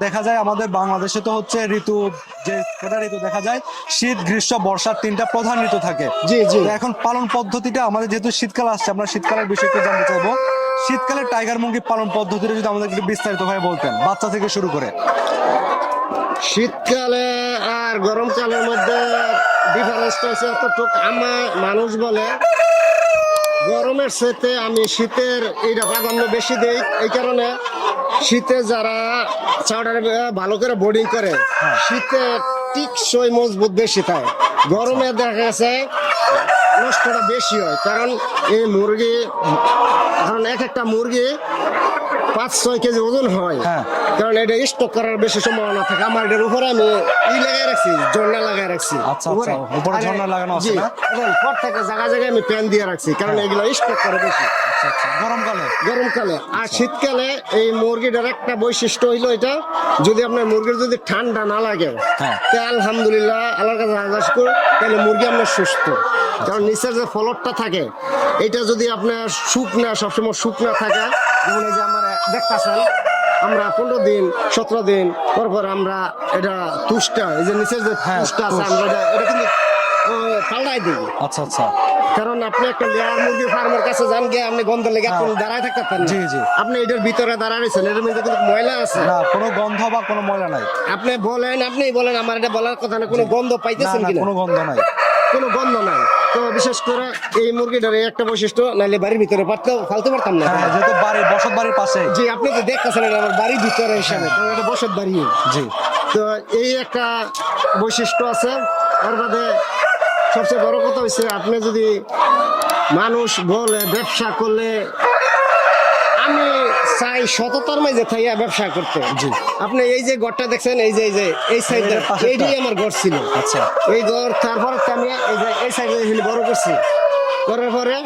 দেখা যায় আমাদের বাংলাদেশে তো হচ্ছে ঋতু যে কটা ঋতু দেখা যায় শীত গ্রীষ্ম বর্ষার তিনটা প্রধান ঋতু থাকে। জি জি। এখন পালন পদ্ধতিটা আমাদের যেহেতু শীতকাল আসছে আমরা শীতকালের বিষয়ে একটু জানতে চাইব। শীতকালে টাইগার মুরগি পালন পদ্ধতিটা যদি আমাদের একটু বিস্তারিত ভাবে বলতেন বাচ্চা থেকে শুরু করে। শীতকালে আর গরমকালের মধ্যে ডিফারেন্সটা হচ্ছে এতটুক। আমার মানুষ বলে গরমের সাথে আমি শীতের এইটা প্রাধান্য বেশি দেই এই কারণে শীতে যারা চাউডার ভালো করে বোর্ডিং করে শীতে টিকসই মজবুত বেশি থাকে গরমে দেখা গেছে নষ্টটা বেশি হয় কারণ এই মুরগি কারণ এক একটা মুরগি পাঁচ ছয় কেজি ওজন হয়। হ্যাঁ। কারণ এটা স্টক করার বেশি সম্ভাবনা থাকে। আমার এটার উপরে আমি ই লাগাই রাখছি ঝর্ণা লাগাই রাখছি। আচ্ছা, আচ্ছা, উপরে। ঝর্ণা লাগানো আছে জি, না? পর থেকে জায়গায় জায়গায় আমি প্যান দিয়ে রাখছি কারণ এগুলো স্টক করে বেশি। আচ্ছা গরমকালে? গরমকালে। আর শীতকালে এই মুরগিটার একটা বৈশিষ্ট্য হইল এটা যদি আপনার মুরগির যদি ঠান্ডা না লাগে হ্যাঁ। তা আলহামদুলিল্লাহ আল্লাহর কাছে আরদাস করি তাহলে মুরগি আপনার সুস্থ। কারণ নিচের যে ফলকটা থাকে এটা যদি আপনার শুকনা সবসময় শুকনা থাকে যেমন এই যে আমরা দেখতেছেন আমরা পনেরো দিন সতেরো দিন পর পর আমরা এটা তুষটা এই যে নিচের যে হ্যাঁ, তুষটা আছে আমরা এটা কিন্তু পাল্টাই দিই। আচ্ছা আচ্ছা। কারণ আপনি একটা লেয়ার মুরগি ফার্মের কাছে যান গিয়ে আপনি গন্ধ লেগে আপনি দাঁড়ায় থাকতে পারেন জি, জি। আপনি এটার ভিতরে দাঁড়ায় রয়েছেন এটার মধ্যে কিন্তু ময়লা আছে। না কোনো গন্ধ বা কোনো ময়লা নাই। আপনি বলেন আপনি বলেন আমার এটা বলার কথা না কোনো গন্ধ পাইতেছেন কিনা? কোনো গন্ধ নাই। কোনো গন্ধ নাই। তো বিশেষ করে এই মুরগিটার এই একটা বৈশিষ্ট্য নাহলে বাড়ির ভিতরে পারতেও ফালতে পারতাম না। হ্যাঁ যেহেতু বাড়ি বসত বাড়ির পাশে। জি আপনি তো দেখতেছেন এটা আমার বাড়ির ভিতরে হিসাবে তো এটা বসত বাড়ি। জি। তো এই একটা বৈশিষ্ট্য আছে আর বাদে সবচেয়ে বড় কথা হচ্ছে আপনি যদি মানুষ বলে ব্যবসা করলে আমি চাই সততার মাঝে থাইয়া ব্যবসা করতে জি। আপনি এই যে ঘরটা দেখছেন এই যে এই যে এই সাইডে এর পাশেরটা? এইটাই আমার ঘর ছিল আচ্ছা এই ঘর তারপরে আমি এই যে এই সাইডে বড় করছি করার পরে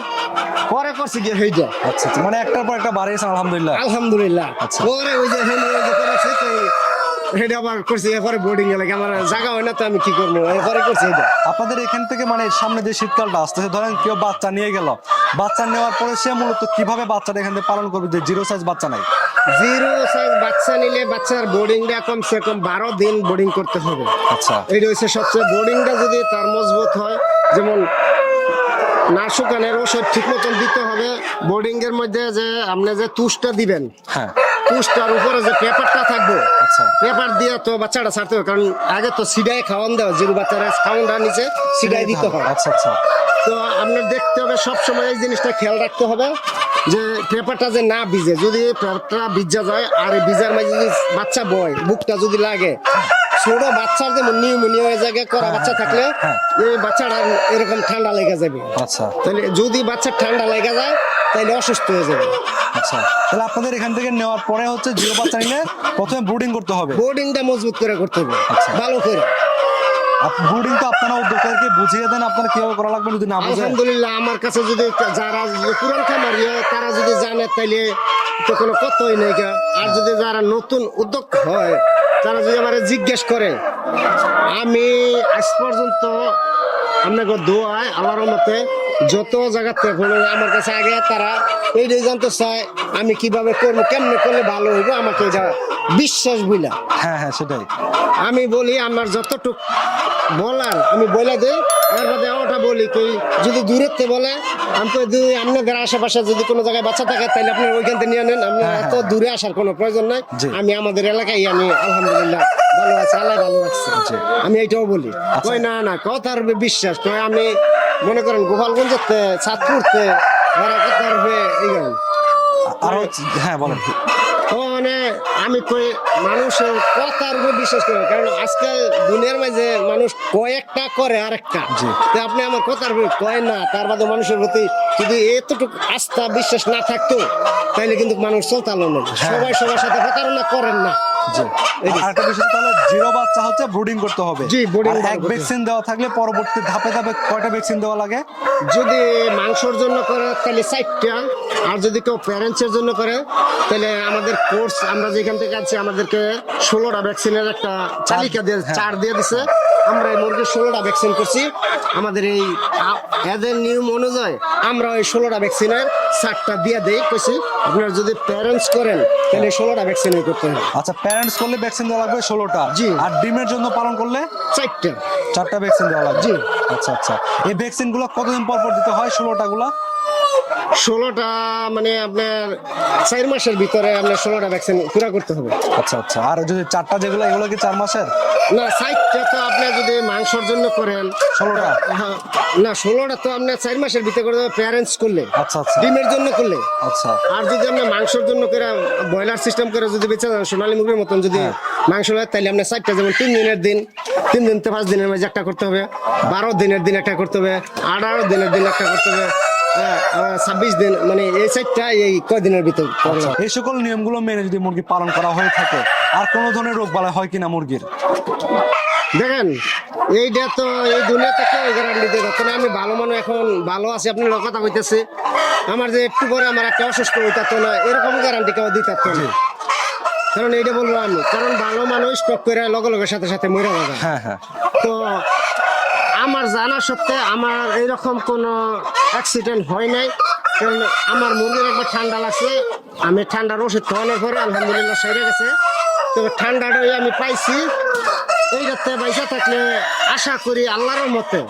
পরে করছি গিয়ে হইটা আচ্ছা আচ্ছা। মানে একটার পর একটা বাড়িয়েছেন আলহামদুলিল্লাহ আলহামদুলিল্লাহ আচ্ছা। পরে ওই যে হেলি ওই যে করেছি হেডে আবার করছি এরপরে বোর্ডিং এ লাগে। আমার জায়গা হয় না তো আমি কি করব? এরপরে করছি এটা। আপনাদের এখান থেকে মানে সামনে যে শীতকালটা আসতেছে ধরেন কেউ বাচ্চা নিয়ে গেল। বাচ্চা নেওয়ার পরে সে মূলত কীভাবে বাচ্চাটা এখান থেকে পালন করবে? যে জিরো সাইজ বাচ্চা নাই। জিরো সাইজ বাচ্চা নিলে বাচ্চার বোর্ডিংটা কমসে কম বারো দিন বোর্ডিং করতে হবে। আচ্ছা। এটা হচ্ছে সবচেয়ে বোর্ডিংটা যদি তার মজবুত হয় যেমন না শুকানের ওষুধ ঠিক মতন দিতে হবে বোর্ডিং এর মধ্যে যে আপনি যে তুষটা দিবেন হ্যাঁ। তুষটার উপরে যে পেপারটা থাকবে আচ্ছা। পেপার দিয়ে তো বাচ্চাটা ছাড়তে হবে কারণ আগে তো সিডাই খাওয়ান দেওয়া জিরো বাচ্চারা খাওয়ানটা নিচে সিডাই দিতে হয়। আচ্ছা আচ্ছা। তো আপনার দেখতে হবে সবসময় এই জিনিসটা খেয়াল রাখতে হবে যে পেপারটা যে না ভিজে যদি পেপারটা ভিজা যায় আর ভিজার মাঝে যদি বাচ্চা বয় বুকটা যদি লাগে ছোট বাচ্চার যেমন নিউমোনিয়া হয়ে যায় করা বাচ্চা থাকলে হ্যাঁ। এই বাচ্চাটা এরকম ঠান্ডা লেগে যাবে। আচ্ছা। তাহলে যদি বাচ্চা ঠান্ডা লেগে যায় তাহলে অসুস্থ হয়ে যাবে। আচ্ছা তাহলে আপনাদের এখান থেকে নেওয়ার পরে হচ্ছে জিরো বাচ্চা নিলে প্রথমে ব্রুডিং করতে হবে বোর্ডিংটা মজবুত করে করতে হবে আচ্ছা। ভালো করে ব্রুডিং তো আপনারা উদ্যোক্তাদেরকে বুঝিয়ে দেন আপনারা কীভাবে করা লাগবে যদি না বুঝে আলহামদুলিল্লাহ আমার কাছে যদি যারা পুরান খামারি হয়, তারা যদি জানে তাইলে তো কোনো কথাই নেই গা। আর যদি যারা নতুন উদ্যোগ হয় তারা যদি আমার জিজ্ঞেস করে আমি আজ পর্যন্ত আপনাকে দোয়ায় আল্লাহর মতে যত জায়গাতে হলো আমার কাছে আগে তারা এই এইটাই জানতে চায় আমি কীভাবে করব কেমনে করলে ভালো হইব আমাকে এটা বিশ্বাস বুঝলা হ্যাঁ হ্যাঁ সেটাই। আমি বলি আমার যতটুক বলার আমি বলে দিই এর বাদে ওটা বলি কি যদি দূরত্বে বলে আমি তো দুই আপনাদের আশেপাশে যদি কোনো জায়গায় বাচ্চা থাকে তাহলে আপনি ওইখান থেকে নিয়ে নেন আপনি হ্যাঁ, এত দূরে আসার কোনো প্রয়োজন নাই। আমি আমাদের এলাকায় আমি আলহামদুলিল্লাহ ভালো আছি আল্লাহ ভালো জি। আমি এইটাও বলি আচ্ছা। কই না না কথার বিশ্বাস কই আমি মনে করেন গোপালগঞ্জ চাঁদপুরতে হ্যাঁ বলেন। মানে আমি কই মানুষের কথার উপর বিশ্বাস করি কারণ আজকাল দুনিয়ার মাঝে মানুষ কয়েকটা করে আরেকটা। তো আপনি আমার কথার উপর কয় না তার বাদে মানুষের প্রতি যদি এতটুকু আস্থা বিশ্বাস না থাকতো তাহলে কিন্তু মানুষ চলতালো না। হ্যাঁ। সবাই সবার সাথে প্রতারণা করেন না। জি। আর একটা বিষয় তাহলে জিরো বাচ্চা হচ্ছে ব্রুডিং করতে হবে। জি, এক ভ্যাকসিন দেওয়া থাকলে পরবর্তী ধাপে ধাপে কয়টা ভ্যাকসিন দেওয়া লাগে? যদি মাংসর জন্য করে তাহলে চারটা। আর যদি কেউ প্যারেন্টসের জন্য করে তাহলে আমাদের কোর্স আমরা যেখান থেকে আছি আমাদেরকে ষোলোটা ভ্যাকসিনের একটা তালিকা দিয়ে হ্যাঁ। চার দিয়ে দিছে। আমরা এই মুরগির ষোলোটা ভ্যাকসিন করছি। আমাদের এই এদের নিয়ম অনুযায়ী আমরা ওই ষোলোটা ভ্যাকসিনের চারটা দিয়ে দেই কইছি আপনারা যদি প্যারেন্টস করেন তাহলে ষোলোটা ভ্যাকসিন করতে হবে। আচ্ছা প্যারেন্টস করলে ভ্যাকসিন দেওয়া লাগবে ষোলোটা। জি। আর ডিমের জন্য পালন করলে? চারটা। চারটা ভ্যাকসিন দেওয়া লাগবে। জি। আচ্ছা আচ্ছা। এই ভ্যাকসিনগুলো কতদিন পর পর দিতে হয় ষোলোটা গুলা? ষোলোটা মানে আপনার চার মাসের ভিতরে আপনার ষোলোটা ভ্যাকসিন পুরো করতে হবে। আচ্ছা আচ্ছা। আর যদি চারটা যেগুলো এগুলো কি চার মাসের? না সাইটটা তো আপনি যদি মাংসর জন্য করেন ষোলোটা? হ্যাঁ, না ষোলোটা তো আপনার চার মাসের ভিতরে করে প্যারেন্টস করলে আচ্ছা আচ্ছা। ডিমের জন্য করলে। আচ্ছা। আর যদি আপনি মাংসের জন্য করে ব্রয়লার সিস্টেম করে যদি বেঁচে যান সোনালী মুরগির মতন যদি হ্যাঁ। মাংস হয় তাহলে আপনার চারটা যেমন তিন দিনের দিন তিন দিন থেকে পাঁচ দিনের মাঝে একটা করতে হবে বারো দিনের দিন একটা করতে হবে আঠারো দিনের দিন একটা করতে হবে ছাব্বিশ দিন মানে এই চারটা এই কয়দিনের ভিতর আচ্ছা এই সকল নিয়মগুলো মেনে যদি মুরগি পালন করা হয়ে থাকে আর কোনো ধরনের রোগ বালাই হয় কিনা মুরগির? দেখেন এইটা তো এই দুনিয়াতে কেউ গ্যারান্টি দিতে পারতো না আমি ভালো মনে এখন ভালো আছি আপনার লগে কথা কইতেছি। আমার যে একটু পরে আমার একটা অসুস্থ হইতাতো না এরকম গ্যারান্টি কেউ দিতে পারতো না কারণ এইটা বলব আমি কারণ ভালো মানুষ স্টক করে লগে লগে সাথে সাথে মরে যাবে। হ্যাঁ হ্যাঁ। তো আমার জানা সত্ত্বে আমার এইরকম কোনো অ্যাক্সিডেন্ট হয় নাই। কারণ আমার মুরগির একবার ঠান্ডা লাগছে আমি ঠান্ডার ওষুধ খাওয়ানোর পরে আলহামদুলিল্লাহ সেরে গেছে। তো ঠান্ডাটাই আমি পাইছি। এইটাতে বাইসা থাকলে আশা করি আল্লাহর মতে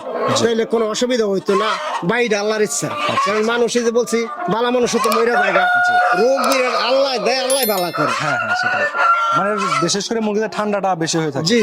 তাইলে কোনো অসুবিধা হইতো না বাইরে আল্লাহর ইচ্ছা। কারণ মানুষই যে বলছি বালা মানুষ তো মরে জায়গা রোগ বিরাট আল্লাহ দেয় আল্লাহ বালা করে। হ্যাঁ হ্যাঁ সেটাই। মানে বিশেষ করে মুরগিদের ঠান্ডাটা বেশি হয়ে থাকে। জি।